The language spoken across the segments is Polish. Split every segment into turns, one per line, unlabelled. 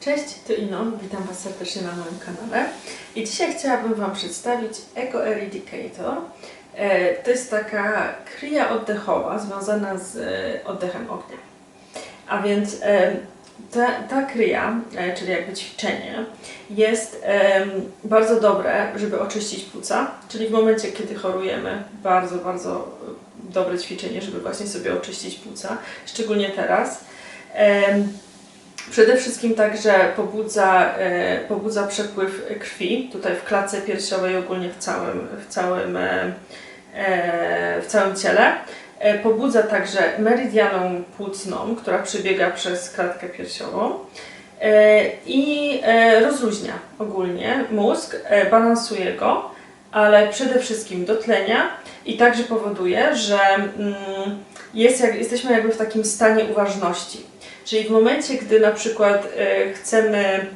Cześć, tu Inon, witam Was serdecznie na moim kanale i dzisiaj chciałabym Wam przedstawić Ego Eradicator. E, To jest taka kryja oddechowa związana z e, oddechem ognia. A więc e, ta, ta kryja, czyli jakby ćwiczenie, jest bardzo dobre, żeby oczyścić płuca, czyli w momencie, kiedy chorujemy, bardzo, bardzo dobre ćwiczenie, żeby właśnie sobie oczyścić płuca, szczególnie teraz. Przede wszystkim także pobudza, e, pobudza przepływ krwi tutaj w klatce piersiowej, ogólnie w całym, w całym, e, e, w całym ciele. Pobudza także meridianę płucną, która przebiega przez klatkę piersiową i rozluźnia ogólnie mózg, balansuje go, ale przede wszystkim dotlenia i także powoduje, że mm, jest jesteśmy jakby w takim stanie uważności. Czyli w momencie, gdy na przykład e, chcemy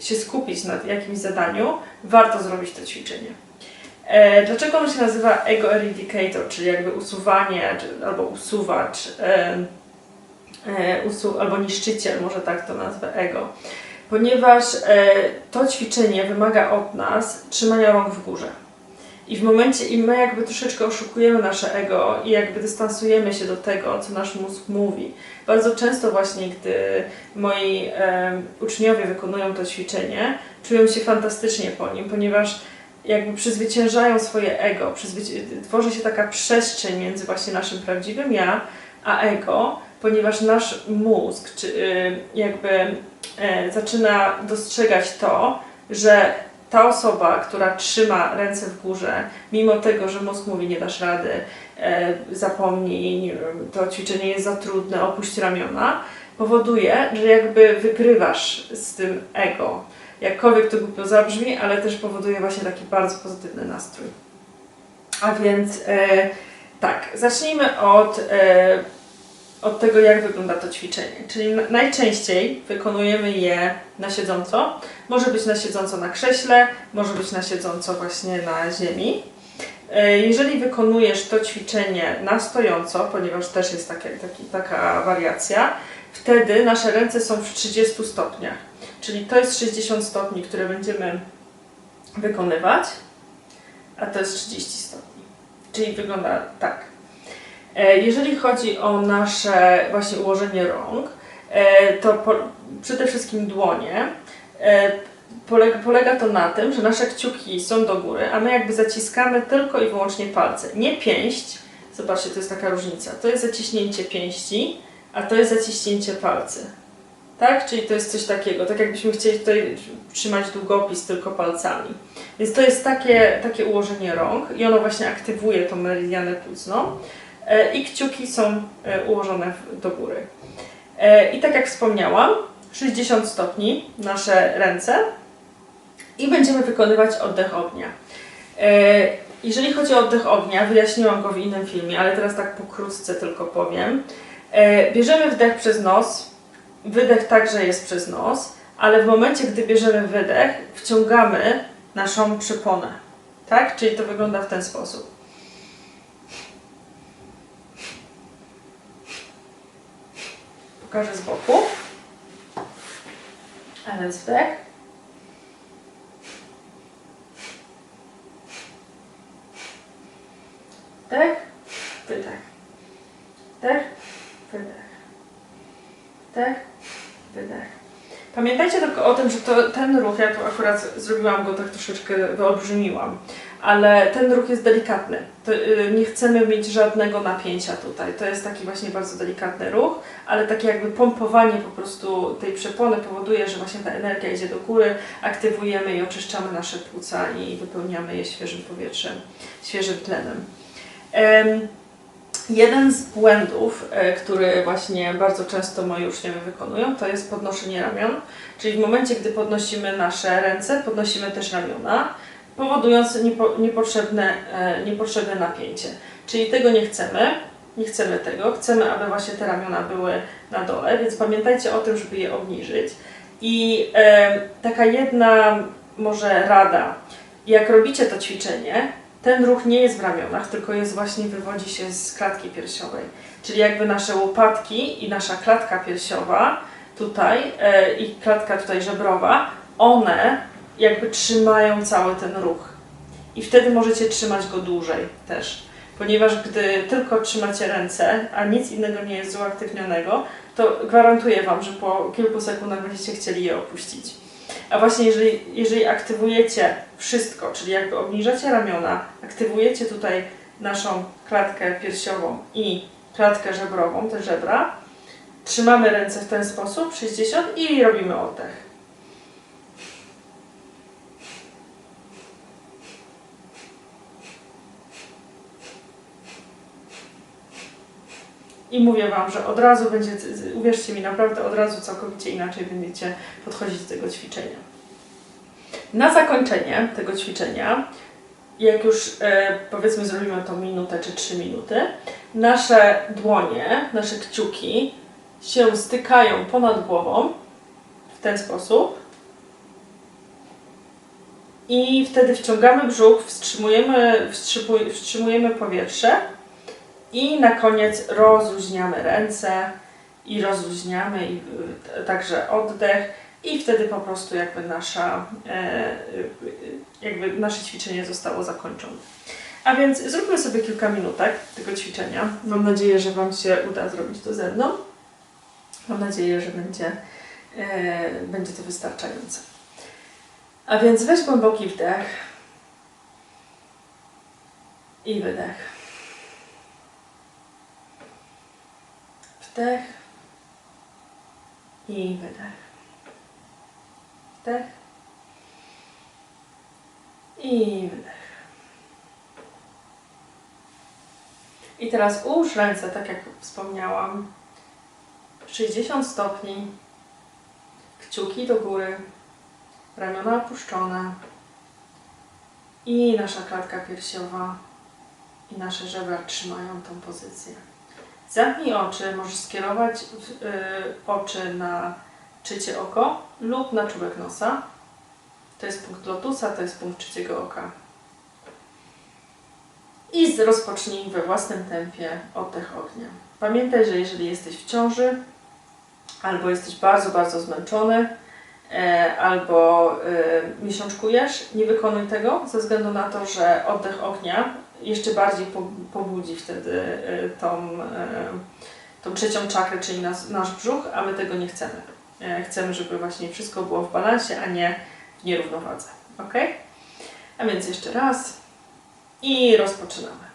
się skupić na jakimś zadaniu, warto zrobić to ćwiczenie. E, dlaczego ono się nazywa Ego Eradicator, czyli jakby usuwanie albo usuwacz, e, usu, albo niszczyciel, może tak to nazwę, ego. Ponieważ to ćwiczenie wymaga od nas trzymania rąk w górze. I w momencie, i my jakby troszeczkę oszukujemy nasze ego i jakby dystansujemy się do tego, co nasz mózg mówi. Bardzo często właśnie, gdy moi em, uczniowie wykonują to ćwiczenie, czują się fantastycznie po nim, ponieważ jakby przezwyciężają swoje ego, tworzy się taka przestrzeń między właśnie naszym prawdziwym ja, a ego, ponieważ nasz mózg czy, y, jakby e, zaczyna dostrzegać to, że ta osoba, która trzyma ręce w górze, mimo tego, że mózg mówi nie dasz rady, e, zapomnij, nie wiem, to ćwiczenie jest za trudne, opuść ramiona, powoduje, że jakby wygrywasz z tym ego. Jakkolwiek to głupio zabrzmi, ale też powoduje właśnie taki bardzo pozytywny nastrój. A więc e, tak, zacznijmy od, e, od tego, jak wygląda to ćwiczenie. Czyli na- najczęściej wykonujemy je na siedząco. Może być na siedząco na krześle, może być na siedząco właśnie na ziemi. E, Jeżeli wykonujesz to ćwiczenie na stojąco, ponieważ też jest takie, taki, taka wariacja, wtedy nasze ręce są w 30 stopniach. Czyli to jest 60 stopni, które będziemy wykonywać, a to jest 30 stopni. Czyli wygląda tak. E, Jeżeli chodzi o nasze właśnie ułożenie rąk, e, to po, przede wszystkim dłonie. E, Polega, polega to na tym, że nasze kciuki są do góry, a my jakby zaciskamy tylko i wyłącznie palce. Nie pięść. Zobaczcie, to jest taka różnica. To jest zaciśnięcie pięści, a to jest zaciśnięcie palcy. Tak? Czyli to jest coś takiego, tak jakbyśmy chcieli tutaj trzymać długopis tylko palcami. Więc to jest takie, takie ułożenie rąk i ono właśnie aktywuje tą meridianę płucną i kciuki są e, ułożone do góry. E, I tak jak wspomniałam, 60 stopni nasze ręce i będziemy wykonywać oddech ognia. E, Jeżeli chodzi o oddech ognia, wyjaśniłam go w innym filmie, ale teraz tak pokrótce tylko powiem. E, Bierzemy wdech przez nos, wydech także jest przez nos, ale w momencie, gdy bierzemy wydech, wciągamy naszą przyponę. Tak? Czyli to wygląda w ten sposób. Pokażę z boku. A wdech. Wdech, wydech. Wdech, wydech. Wdech, wydech. Pamiętajcie tylko o tym, że to, ten ruch, ja tu akurat zrobiłam go tak troszeczkę, wyolbrzymiłam, ale ten ruch jest delikatny. To, y, nie chcemy mieć żadnego napięcia tutaj. To jest taki właśnie bardzo delikatny ruch, ale takie jakby pompowanie po prostu tej przepony powoduje, że właśnie ta energia idzie do góry, aktywujemy i oczyszczamy nasze płuca i wypełniamy je świeżym powietrzem, świeżym tlenem. Em, Jeden z błędów, e, który właśnie bardzo często moi uczniowie wykonują, to jest podnoszenie ramion. Czyli w momencie, gdy podnosimy nasze ręce, podnosimy też ramiona, powodując niepo, niepotrzebne, e, niepotrzebne napięcie. Czyli tego nie chcemy, nie chcemy tego, chcemy, aby właśnie te ramiona były na dole, więc pamiętajcie o tym, żeby je obniżyć. I e, taka jedna może rada, jak robicie to ćwiczenie, ten ruch nie jest w ramionach, tylko jest właśnie, wywodzi się z klatki piersiowej. Czyli jakby nasze łopatki i nasza klatka piersiowa tutaj e, i klatka tutaj żebrowa, one jakby trzymają cały ten ruch. I wtedy możecie trzymać go dłużej też. Ponieważ gdy tylko trzymacie ręce, a nic innego nie jest uaktywnionego, to gwarantuję Wam, że po kilku sekundach będziecie chcieli je opuścić. A właśnie jeżeli, jeżeli aktywujecie wszystko, czyli jakby obniżacie ramiona, aktywujecie tutaj naszą klatkę piersiową i klatkę żebrową, te żebra, trzymamy ręce w ten sposób, 60 i robimy oddech. I mówię Wam, że od razu będzie, uwierzcie mi, naprawdę od razu całkowicie inaczej będziecie podchodzić do tego ćwiczenia. Na zakończenie tego ćwiczenia, jak już e, powiedzmy zrobimy to minutę czy trzy minuty, nasze dłonie, nasze kciuki się stykają ponad głową w ten sposób. I wtedy wciągamy brzuch, wstrzymujemy, wstrzymuj- wstrzymujemy powietrze i na koniec rozluźniamy ręce i rozluźniamy i, y, także oddech i wtedy po prostu jakby nasza, e, y, jakby nasze ćwiczenie zostało zakończone. A więc zróbmy sobie kilka minutek tego ćwiczenia. Mam nadzieję, że Wam się uda zrobić to ze mną. Mam nadzieję, że będzie, e, będzie to wystarczające. A więc weź głęboki wdech i wydech. Wdech i wydech. Wdech i wydech. I teraz ułóż ręce, tak jak wspomniałam, 60 stopni, kciuki do góry, ramiona opuszczone i nasza klatka piersiowa i nasze żebra trzymają tą pozycję. Zamknij oczy, możesz skierować y, oczy na trzecie oko lub na czubek nosa. To jest punkt lotusa, to jest punkt trzeciego oka. I rozpocznij we własnym tempie oddech ognia. Pamiętaj, że jeżeli jesteś w ciąży, albo jesteś bardzo, bardzo zmęczony, e, albo e, miesiączkujesz, nie wykonuj tego ze względu na to, że oddech ognia jeszcze bardziej po- pobudzi wtedy e, tą, e, tą trzecią czakrę, czyli nas, nasz brzuch, a my tego nie chcemy. E, Chcemy, żeby właśnie wszystko było w balansie, a nie w nierównowadze. Ok? A więc jeszcze raz i rozpoczynamy.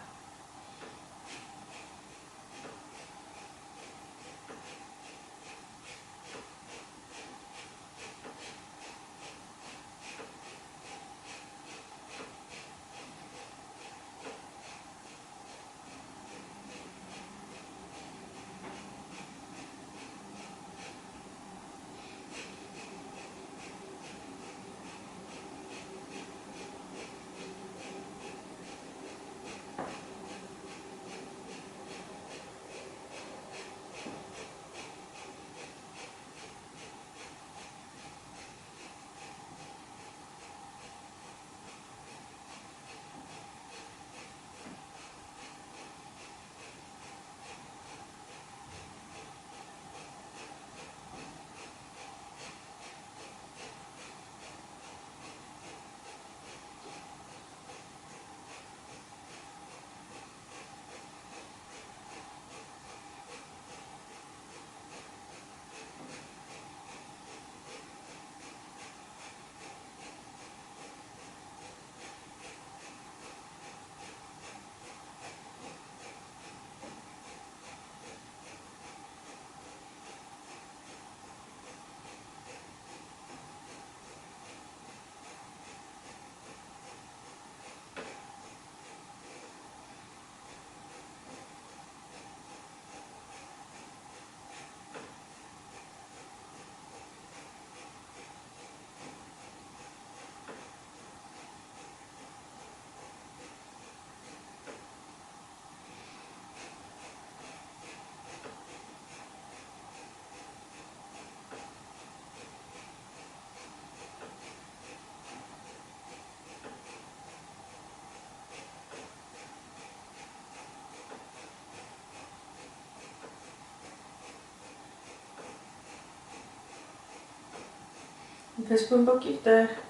Weź głęboki wdech.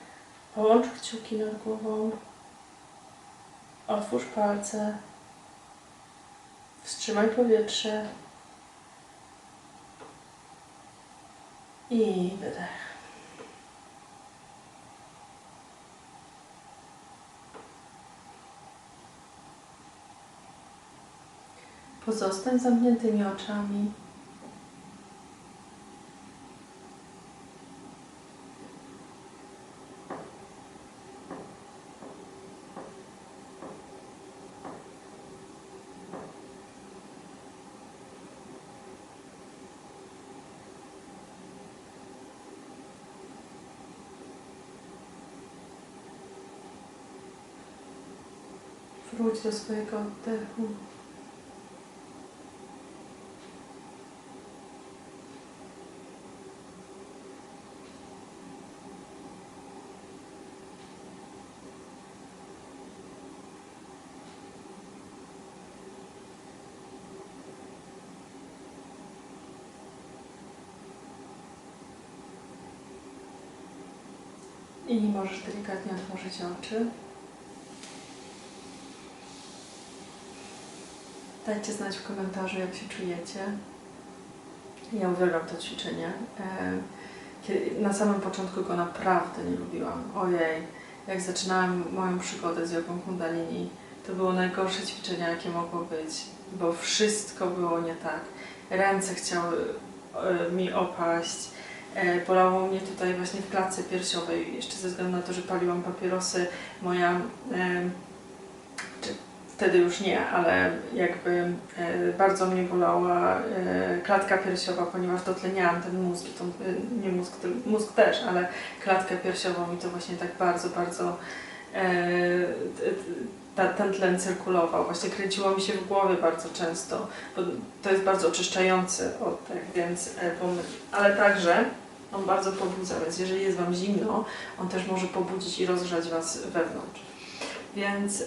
Połącz kciuki nad głową. Otwórz palce. Wstrzymaj powietrze. I wydech. Pozostań zamkniętymi oczami. Wróć do swojego oddechu. I możesz delikatnie otworzyć oczy. Dajcie znać w komentarzu, jak się czujecie. Ja uwielbiam to ćwiczenie. E, na samym początku go naprawdę nie lubiłam. Ojej, jak zaczynałam moją przygodę z jogą kundalini, to było najgorsze ćwiczenie, jakie mogło być, bo wszystko było nie tak. Ręce chciały e, mi opaść, e, bolało mnie tutaj właśnie w klatce piersiowej, jeszcze ze względu na to, że paliłam papierosy. Moja wtedy już nie, ale jakby e, bardzo mnie bolała e, klatka piersiowa, ponieważ dotleniałam ten mózg, tą, e, nie mózg, mózg też, ale klatkę piersiową i to właśnie tak bardzo, bardzo ten tlen cyrkulował. Właśnie kręciło mi się w głowie bardzo często, bo to jest bardzo oczyszczający oddech, więc ale także on bardzo pobudza, więc jeżeli jest Wam zimno, on też może pobudzić i rozgrzać Was wewnątrz. Więc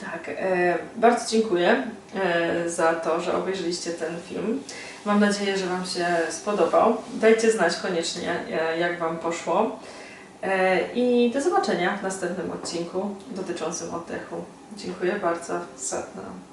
tak, e, bardzo dziękuję e, za to, że obejrzeliście ten film. Mam nadzieję, że Wam się spodobał. Dajcie znać koniecznie, e, jak Wam poszło. E, I do zobaczenia w następnym odcinku dotyczącym oddechu. Dziękuję bardzo. Satnam.